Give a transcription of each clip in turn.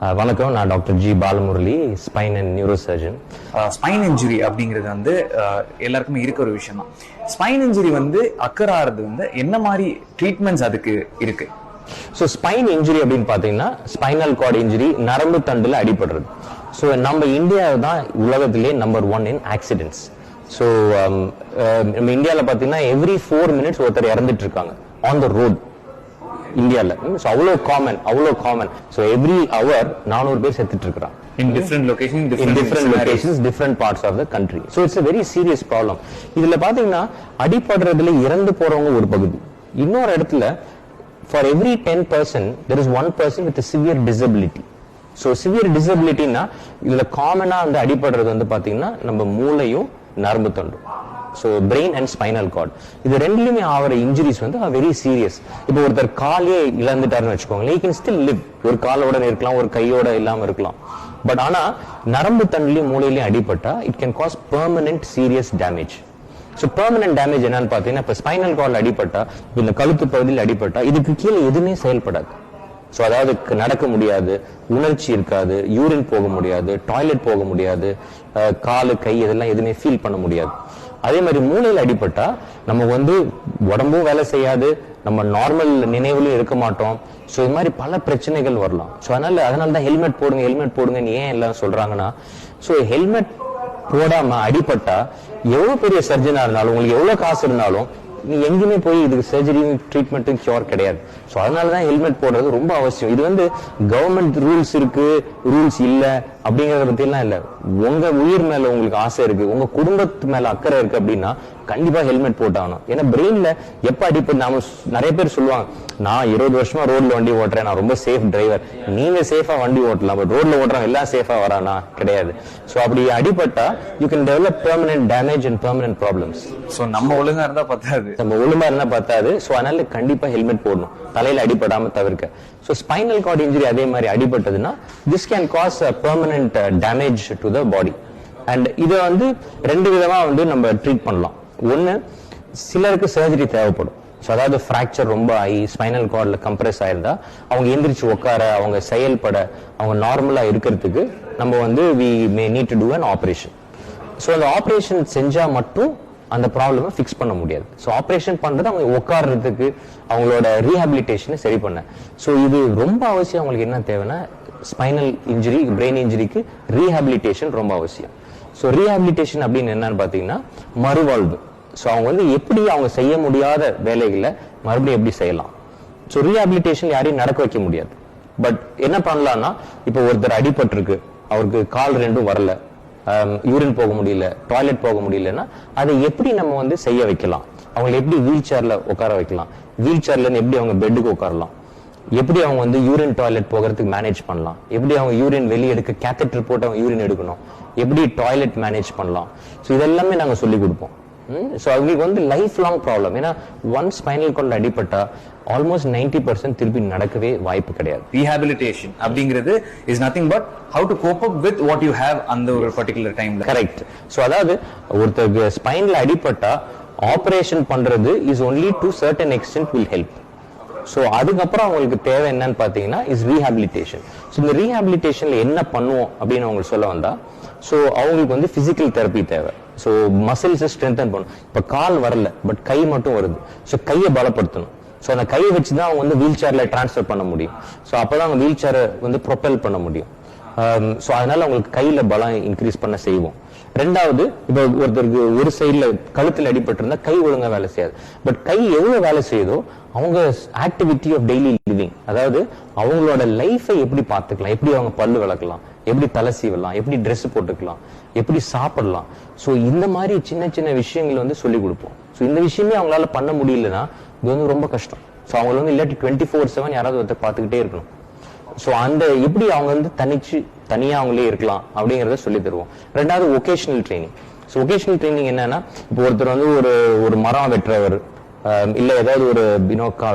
வணக்கம். நான் doctor G Balamurali spine and neuro surgeon spine injury அப்படிங்கிறது வந்து எல்லாருக்குமே இருக்க ஒரு விஷயம் தான் ஸ்பைன் இன்ஜுரி வந்து அக்கர் ஆகிறது வந்து என்ன மாதிரி ட்ரீட்மெண்ட்ஸ் அதுக்கு இருக்கு? ஸோ ஸ்பைன் இன்ஜுரி அப்படின்னு பார்த்தீங்கன்னா ஸ்பைனல் கார்டு இன்ஜுரி நரம்பு தண்டில் அடிபடுறது. ஸோ நம்ம இந்தியா தான் உலகத்திலே number one in accidents so நம்ம இந்தியாவில் பார்த்தீங்கன்னா எவ்ரி ஃபோர் மினிட்ஸ் ஒருத்தர் இறந்துட்டு இருக்காங்க. ஆன் த ரோட் இந்தியாவில் ஸோ அவ்வளோ காமன் அவ்வளோ காமன் ஸோ எவ்ரி ஹவர் நானூறு பேர் செத்துட்டு இருக்கிறான் in different location locations, different parts of the country. So it's a very serious problem. இதுல பாத்தீங்கன்னா அடிபடுறதுல இறந்து போறவங்க ஒரு பகுதி இன்னொரு இடத்துல every 10 person there is one person with a severe disability. So severe டிசபிலிட்டினா இதுல காமனா வந்து அடிபடுறது வந்து பாத்தீங்கன்னா நம்ம மூளையும் நரம்பு தண்டும் so brain and spinal cord இது ரெண்டுலயுமே ஆகிற இன்ஜுரிஸ் வந்து வெரி சீரியஸ் இப்போ ஒருத்தர் காலே இழந்துட்டாருன்னு வச்சுக்கோங்களேன் யூ கேன் ஸ்டில் லிவ் ஒரு காலோட இருக்கலாம் ஒரு கையோட இல்லாம இருக்கலாம். பட் ஆனா நரம்பு தண்டிலையும் மூளையிலையும் அடிபட்டா it can cause permanent serious damage so permanent damage என்னன்னு பார்த்தீங்கன்னா இப்போ ஸ்பைனல் கார்டில் அடிபட்டா இந்த கழுத்து பகுதியில் அடிபட்டா இதுக்கு கீழே எதுவுமே செயல்படாது. ஸோ அதாவது நடக்க முடியாது உணர்ச்சி இருக்காது யூரின் போக முடியாது டாய்லெட் போக முடியாது காலு கை இதெல்லாம் எதுவுமே ஃபீல் பண்ண முடியாது. அதே மாதிரி மூளையில் அடிபட்டா நம்ம வந்து உடம்பும் வேலை செய்யாது நம்ம நார்மல் நினைவுலையும் இருக்க மாட்டோம். ஸோ இது மாதிரி பல பிரச்சனைகள் வரலாம். ஸோ அதனால அதனால தான் ஹெல்மெட் போடுங்க ஹெல்மெட் போடுங்கன்னு ஏன் எல்லாம் சொல்றாங்கன்னா ஸோ ஹெல்மெட் போடாம அடிபட்டா எவ்வளவு பெரிய சர்ஜனா இருந்தாலும் உங்களுக்கு எவ்வளவு காசு இருந்தாலும் நீ எங்கேயுமே போய் இதுக்கு சர்ஜரியும் ட்ரீட்மெண்ட்டும் கியூர் கிடையாது. ஸோ அதனால தான் ஹெல்மெட் போடுறது ரொம்ப அவசியம். இது வந்து கவர்மெண்ட் ரூல்ஸ் இருக்கு ரூல்ஸ் இல்லை. அப்படிங்கறத பத்தியெல்லாம் இல்ல. உங்க உயிர் மேல உங்களுக்கு ஆசை இருக்கு உங்க குடும்பத்து மேல அக்கறை இருக்கு அப்படின்னா கண்டிப்பா ஹெல்மெட் போட்டாகணும் ஏன்னா பிரெயின்ல எப்ப அடிப்பட்டு நாம நிறைய பேர் சொல்லுவாங்க நான் இருபது வருஷமா ரோட்ல வண்டி ஓட்டுறேன் நான் ரொம்ப சேஃப் டிரைவர் நீங்க சேஃபா வண்டி ஓட்டலாம் பட் ரோட்ல ஓட்டுறவங்க எல்லாம் சேஃபா வரானா? கிடையாது. ஸோ அப்படி அடிபட்டா you can develop permanent damage and permanent problems so நம்ம ஒழுங்கா இருந்தா பத்தாது. நம்ம ஒழுங்கா இருந்தா பார்த்தாது ஸோ அதனால கண்டிப்பா ஹெல்மெட் போடணும். தலையில அடிபடாம தவிர்க்க. ஸோ ஸ்பைனல் கார்டு இன்ஜுரி அதே மாதிரி அடிபட்டதுன்னா this can cause permanent damage to the body and இதை வந்து ரெண்டு விதமாக வந்து நம்ம ட்ரீட் பண்ணலாம். ஒன்று சிலருக்கு சர்ஜரி தேவைப்படும். ஸோ அதாவது ஃப்ராக்சர் ரொம்ப ஆகி ஸ்பைனல் கார்டில் கம்ப்ரெஸ் ஆயிருந்தா அவங்க எந்திரிச்சு உட்கார அவங்க செயல்பட அவங்க நார்மலாக இருக்கிறதுக்கு நம்ம வந்து we may need to do an operation so அந்த ஆப்ரேஷன் செஞ்சால் மட்டும் அந்த ப்ராப்ளமை ஃபிக்ஸ் பண்ண முடியாது. ஸோ ஆப்ரேஷன் பண்ணுறது அவங்க உட்காடுறதுக்கு அவங்களோட ரீஹாபிலிட்டேஷனை சரி பண்ண. ஸோ இது ரொம்ப அவசியம். அவங்களுக்கு என்ன தேவைன்னா ஸ்பைனல் இன்ஜுரி பிரெயின் இன்ஜுரிக்கு ரீஹாபிலிட்டேஷன் ரொம்ப அவசியம். ஸோ ரீஹாபிலிட்டேஷன் அப்படின்னு என்னன்னு பார்த்தீங்கன்னா மறுவாழ்வு. ஸோ அவங்க வந்து எப்படி அவங்க செய்ய முடியாத வேலைகளை மறுபடியும் எப்படி செய்யலாம்? ஸோ ரீஹாபிலிட்டேஷன் யாரையும் நடக்க வைக்க முடியாது. பட் என்ன பண்ணலாம்னா இப்போ ஒருத்தர் அடிபட்டிருக்கு. அவருக்கு கால் ரெண்டும் வரல. யூரின் போக முடியல டாய்லெட் போக முடியலன்னா அதை எப்படி நம்ம வந்து செய்ய வைக்கலாம்? அவங்களை எப்படி வீல் சேர்ல உட்கார வைக்கலாம்? வீல் சேர்ல எப்படி அவங்க பெட்டுக்கு உட்காரலாம்? எப்படி அவங்க வந்து யூரின் டாய்லெட் போகிறதுக்கு மேனேஜ் பண்ணலாம்? எப்படி அவங்க யூரின் வெளியே எடுக்க கேத்தட்ரு போட்டு அவங்க யூரின் எடுக்கணும்? எப்படி டாய்லெட் மேனேஜ் பண்ணலாம்? ஸோ இதெல்லாமே நாங்கள் சொல்லிக் கொடுப்போம். ஸோ அவங்களுக்கு வந்து லைஃப் லாங் ப்ராப்ளம் ஏன்னா ஒன் ஸ்பைனல் கார்டில் அடிபட்டா ஆல்மோஸ்ட் நைன்டி பர்சன்ட் திருப்பி நடக்கவே வாய்ப்பு கிடையாது. ரீஹாபிலிட்டேஷன் அப்படிங்கிறது is nothing but how to cope up with what you have அந்த ஒரு பர்டிகுலர் டைம்ல கரெக்ட் ஸோ அதாவது ஒருத்தருக்கு ஸ்பைன்ல அடிபட்டா ஆபரேஷன் பண்றது is only to certain extent will help so அதுக்கப்புறம் அவங்களுக்கு தேவை என்னன்னு பார்த்தீங்கன்னா இஸ் ரீஹாபிலிட்டேஷன் ஸோ இந்த ரீஹாபிலிட்டேஷன்ல என்ன பண்ணுவோம் அப்படின்னு அவங்களுக்கு சொல்ல வந்தா ஸோ அவங்களுக்கு வந்து பிசிக்கல் தெரப்பி தேவை. ஸோ மசில்ஸை ஸ்ட்ரென்தன் பண்ணும் இப்போ கால் வரல பட் கை மட்டும் வருது. ஸோ கையை பலப்படுத்தணும். ஸோ அந்த கையை வச்சு தான் அவங்க வந்து வீல் சேரில் ட்ரான்ஸ்ஃபர் பண்ண முடியும். ஸோ அப்போ தான் அவங்க வீல் சேரை வந்து ப்ரொபெல் பண்ண முடியும். Um, ஸோ அதனால அவங்களுக்கு கையில் பலம் இன்க்ரீஸ் பண்ண செய்வோம். ரெண்டாவது இப்போ ஒருத்தருக்கு ஒரு சைடில் கழுத்தில் அடிபட்டிருந்தா கை ஒழுங்காக வேலை செய்யாது. பட் கை எவ்வளோ வேலை செய்யுதோ அவங்க ஆக்டிவிட்டி ஆஃப் டெய்லி லிவிங் அதாவது அவங்களோட லைஃபை எப்படி பார்த்துக்கலாம் எப்படி அவங்க பல்லு விளக்கலாம் எப்படி தலை சீவலாம் எப்படி ட்ரெஸ் போட்டுக்கலாம் எப்படி சாப்பிடலாம். ஸோ இந்த மாதிரி சின்ன சின்ன விஷயங்கள் வந்து சொல்லிக் கொடுப்போம். ஸோ இந்த விஷயமே அவங்களால பண்ண முடியலன்னா இது வந்து ரொம்ப கஷ்டம். ஸோ அவங்க வந்து இல்லாட்டி டுவெண்ட்டி ஃபோர் செவன் யாராவது ஒருத்தர் பார்த்துக்கிட்டே இருக்கணும். ஸோ அந்த எப்படி அவங்க வந்து தனிச்சு தனியாக அவங்களே இருக்கலாம் அப்படிங்கிறத சொல்லி தருவோம். ரெண்டாவது vocational training so vocational training என்னன்னா இப்போ ஒருத்தர் வந்து ஒரு ஒரு மரம் வெட்டுறவர் இல்லை ஏதாவது ஒரு பினோக்கா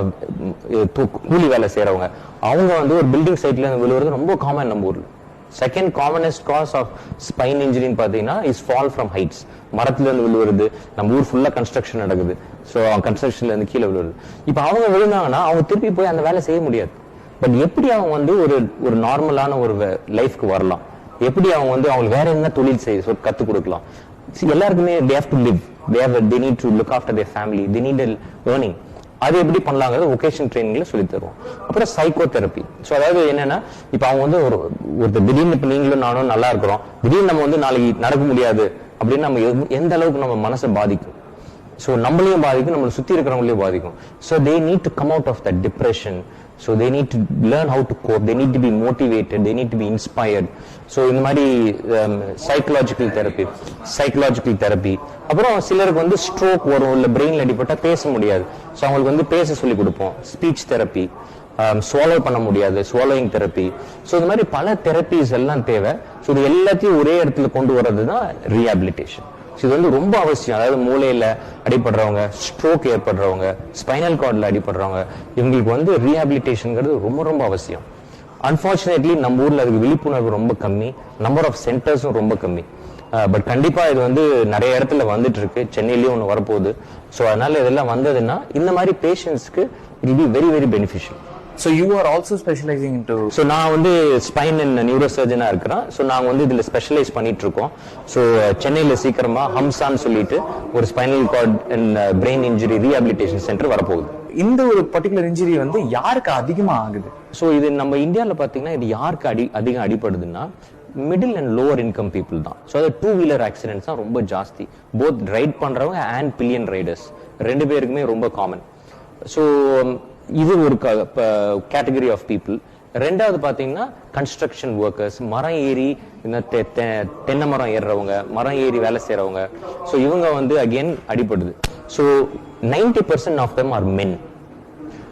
கூலி வேலை செய்கிறவங்க அவங்க வந்து ஒரு பில்டிங் சைட்ல இருந்து விழுவுறது ரொம்ப காமன் நம்ம ஊரில். Second commonest cause of spine இன்ஜுரின்னு பார்த்தீங்கன்னா இஸ் ஃபால் ஃப்ரம் ஹைட்ஸ் மரத்துல இருந்து விழுவுறது நம்ம ஊர் ஃபுல்லா கன்ஸ்ட்ரக்ஷன் நடக்குது. ஸோ கன்ஸ்ட்ரக்ஷன்ல இருந்து கீழே விழுவுறது. இப்போ அவங்க விழுந்தாங்கன்னா அவங்க திருப்பி போய் அந்த வேலை செய்ய முடியாது. பட் எப்படி அவங்க வந்து ஒரு ஒரு நார்மலான ஒரு லைஃப்க்கு வரலாம்? எப்படி அவங்க வந்து அவங்களுக்கு வேற என்ன தொழில் செய்ய சொ- கத்துக் கொடுக்கலாம்? எல்லாருக்குமே they have to live they have they need to look after their family they need a அது எப்படி பண்ணலாங்கிறது ஒகேஷன் ட்ரைனிங்ல சொல்லி தருவோம். அப்புறம் சைக்கோ தெரப்பி ஸோ அதாவது என்னன்னா இப்போ அவங்க வந்து ஒரு ஒருத்தர் திடீர்னு இப்போ நீங்களும் நானும் நல்லா இருக்கிறோம். திடீர்னு நம்ம வந்து நாளைக்கு நடக்க முடியாது அப்படின்னு நம்ம எந்த- எந்த அளவுக்கு நம்ம மனசை பாதிக்கும். ஸோ நம்மளையும் பாதிக்கும் நம்மளை சுத்தி இருக்கிறவங்களையும் பாதிக்கும். So they need to come out of the depression so they need to learn how to cope they need to be motivated they need to be inspired so இந்த மாதிரி சைக்கலாஜிக்கல் தெரப்பி சைக்கலாஜிக்கல் தெரப்பி அப்புறம் சிலருக்கு வந்து stroke வரும் இல்லை பிரெயின்ல அடிப்பட்டால் பேச முடியாது. So அவங்களுக்கு வந்து பேச சொல்லி கொடுப்போம். ஸ்பீச் தெரப்பி ஸ்வாலோ பண்ண முடியாது. ஸ்வாலோயிங் தெரப்பி ஸோ இந்த மாதிரி பல தெரப்பிஸ் எல்லாம் தேவை. ஸோ இது எல்லாத்தையும் ஒரே இடத்துல கொண்டு வர்றது தான் ரீஹாபிலிட்டேஷன் இது வந்து ரொம்ப அவசியம். அதாவது மூளையில அடிபடுறவங்க ஸ்ட்ரோக் ஏற்படுறவங்க ஸ்பைனல் கார்டில் அடிபடுறவங்க இவங்களுக்கு வந்து ரீஹாபிலிட்டேஷனுங்கிறது ரொம்ப ரொம்ப அவசியம். அன்ஃபார்ச்சுனேட்லி நம்ம ஊரில் அதுக்கு விழிப்புணர்வு ரொம்ப கம்மி. நம்பர் ஆஃப் சென்டர்ஸும் ரொம்ப கம்மி. பட் கண்டிப்பாக இது வந்து நிறைய இடத்துல வந்துட்டு இருக்கு சென்னையிலயும் ஒன்று வரப்போகுது. ஸோ அதனால இதெல்லாம் வந்ததுன்னா இந்த மாதிரி பேஷண்ட்ஸ்க்கு it be very very beneficial so you are also specializing in to so நான் வந்து ஸ்பைன் அண்ட் நியூரோ சர்ஜனா இருக்கிறேன். ஸோ நாங்கள் வந்து இதில் ஸ்பெஷலைஸ் பண்ணிட்டு இருக்கோம் ஸோ சென்னையில் சீக்கிரமா ஹம்சான்னு சொல்லிட்டு ஒரு spinal cord and brain injury rehabilitation centre வரப்போகுது. இந்த ஒரு பர்டிகுலர் இன்ஜுரி வந்து யாருக்கு அதிகமா ஆகுது? ஸோ இது நம்ம இந்தியாவில் பார்த்தீங்கன்னா இது யாருக்கு அடி அதிகம் அடிபடுதுன்னா middle and lower income people தான். ஸோ அது டூ வீலர் ஆக்சிடென்ட்ஸ் தான் ரொம்ப ஜாஸ்தி. போத் ரைட் பண்றவங்க அண்ட் பில்லியன் ரைடர்ஸ் ரெண்டு பேருக்குமே ரொம்ப காமன் ஸோ இது ஒரு கேட்டகரி ஆஃப் பீப்புள் ரெண்டாவது பார்த்தீங்கன்னா கன்ஸ்ட்ரக்ஷன் ஒர்க்கர்ஸ் மரம் ஏறி இந்த தெ- தெ- தென்னை மரம் ஏறுறவங்க மரம் ஏறி வேலை செய்யறவங்க ஸோ இவங்க வந்து again அடிபடுது. So ninety percent of them are men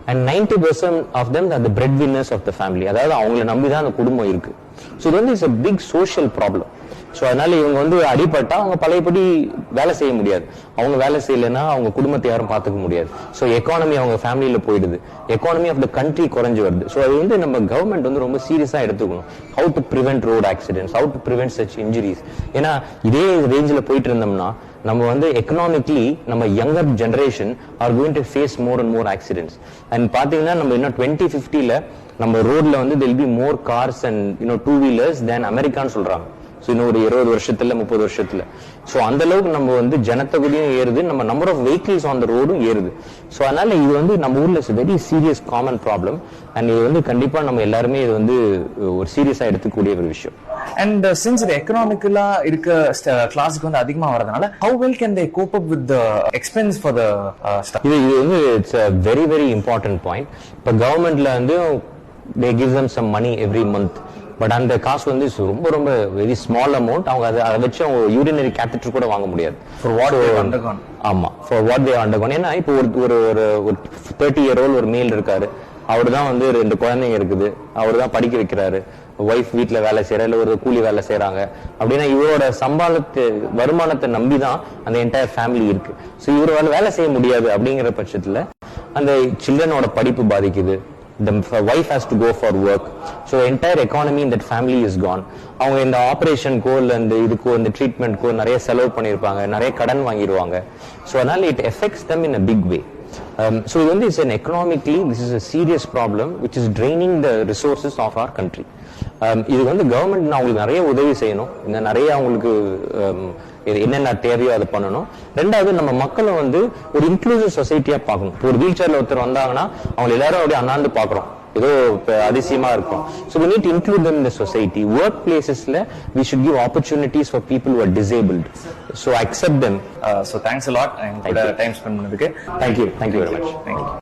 and ninety percent of them the bread winners of the family அதாவது அவங்கள நம்பி தான் அந்த குடும்பம் இருக்கு. ஸோ இது வந்து it's a big social problem so அதனால இவங்க வந்து அடிபட்டா அவங்க பழையபடி வேலை செய்ய முடியாது. அவங்க வேலை செய்யலைன்னா அவங்க குடும்பத்தை யாரும் பார்த்துக்க முடியாது. ஸோ எக்கானமி அவங்க ஃபேமிலியில் போயிடுது. எக்கானமி ஆஃப் த கண்ட்ரி குறைஞ்சு வருது. ஸோ அது வந்து நம்ம கவர்மெண்ட் வந்து ரொம்ப சீரியஸாக எடுத்துக்கணும். How to prevent road accidents how to prevent such injuries ஏன்னா இதே ரேஞ்சில் போயிட்டு இருந்தோம்னா நம்ம வந்து எக்கனாமிக்லி நம்ம younger generation are going to face more and more accidents and பாத்தீங்கன்னா நம்ம இன்னும் டுவெண்ட்டி ஃபிஃப்டியில் நம்ம ரோட்ல வந்து there'll be more cars and you know two wheelers than அமெரிக்கான்னு சொல்றாங்க. ஸோ இன்னும் ஒரு இருபது வருஷத்துல முப்பது வருஷத்துல. ஸோ அந்த அளவுக்கு நம்ம வந்து ஜனத்தொகையும் ஏறுது நம்ம number of vehicles on the ரோடும் ஏறுது. ஸோ அதனால இது வந்து நம்ம ஊர்ல very serious common problem and இது வந்து கண்டிப்பா நம்ம எல்லாருமே இது வந்து ஒரு சீரியஸா எடுத்துக்கூடிய ஒரு விஷயம். அண்ட் சின்ஸ் இது எக்கனாமிக்கலா இருக்க கிளாஸுக்கு வந்து அதிகமா வரதுனால how well can they cope up with expense for the இது இது வந்து it's a very very important point இப்போ கவர்மெண்ட்ல வந்து they give them some money every month but அந்த காசு வந்து ரொம்ப ரொம்ப வெரி ஸ்மால் அமௌண்ட் அவங்க அதை அதை வச்சு அவங்க யூரினரி கேத்தட்டர் கூட வாங்க முடியாது. Have undergone. ஆமா. ஃபார் வாட் தே அண்டர்கோன் ஏன்னா இப்போ ஒரு ஒரு ஒரு தேர்ட்டி இயர் ஓல்டு ஒரு மேல் இருக்காரு. அவர் தான் வந்து ரெண்டு குழந்தைங்க இருக்குது. அவர் தான் படிக்க வைக்கிறாரு. ஒய்ஃப் வீட்ல வேலை செய்யற இல்ல ஒரு கூலி வேலை செய்றாங்க அப்படின்னா இவரோட சம்பாளத்து வருமானத்தை நம்பி தான் அந்த என்டையர் ஃபேமிலி இருக்கு. ஸோ இவரால் வேலை செய்ய முடியாது அப்படிங்கிற பட்சத்துல அந்த சில்ட்ரனோட படிப்பு பாதிக்குது. The wife has to go for work so entire economy in that family is gone அவங்க இந்த ஆப்ரேஷனுக்கோ இல்லை இந்த இதுக்கோ இந்த ட்ரீட்மெண்ட்க்கோ நிறைய செலவு பண்ணியிருப்பாங்க நிறைய கடன் வாங்கிடுவாங்க ஸோ அதனால் it affects them in a big way so இது வந்து it's an economically this is a serious problem which is draining the resources of our country இது வந்து கவர்மெண்ட் அவங்களுக்கு நிறைய உதவி செய்யணும். இந்த நிறைய அவங்களுக்கு um, என்னென்ன தேவையோ அதை பண்ணணும். ரெண்டாவது நம்ம மக்களை வந்து ஒரு இன்க்ளூசிவ் சொசைட்டியா பார்க்கணும். இப்போ ஒரு வீல் சேர்ல ஒருத்தர் வந்தாங்கன்னா அவங்க எல்லாரும் அப்படியே அண்ணாந்து பார்க்குறோம். ஏதோ அதிசயமா இருக்கும். So them in the society. Work placesல we should give opportunities for people who are disabled. So accept them. So thanks lot time spend பண்ணதுக்கு. Thank you. Very much. Thank you